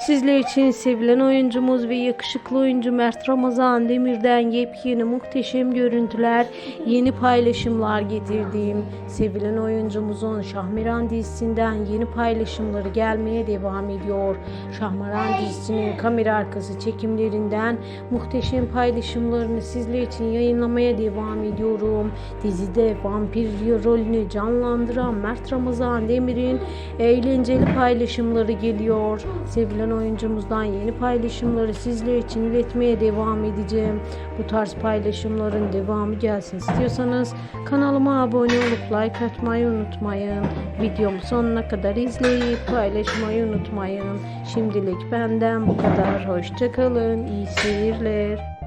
Sizler için sevilen oyuncumuz ve yakışıklı oyuncu Mert Ramazan Demir'den yepyeni muhteşem görüntüler, yeni paylaşımlar getirdiğim sevilen oyuncumuzun Şahmeran dizisinden yeni paylaşımları gelmeye devam ediyor. Şahmeran dizisinin kamera arkası çekimlerinden muhteşem paylaşımlarını sizler için yayınlamaya devam ediyorum. Dizide vampir rolünü canlandıran Mert Ramazan Demir'in eğlenceli paylaşımları geliyor. Sevilen oyuncumuzdan yeni paylaşımları sizler için iletmeye devam edeceğim. Bu tarz paylaşımların devamı gelsin istiyorsanız kanalıma abone olup like atmayı unutmayın. Videomu sonuna kadar izleyip paylaşmayı unutmayın. Şimdilik benden bu kadar. Hoşçakalın. İyi seyirler.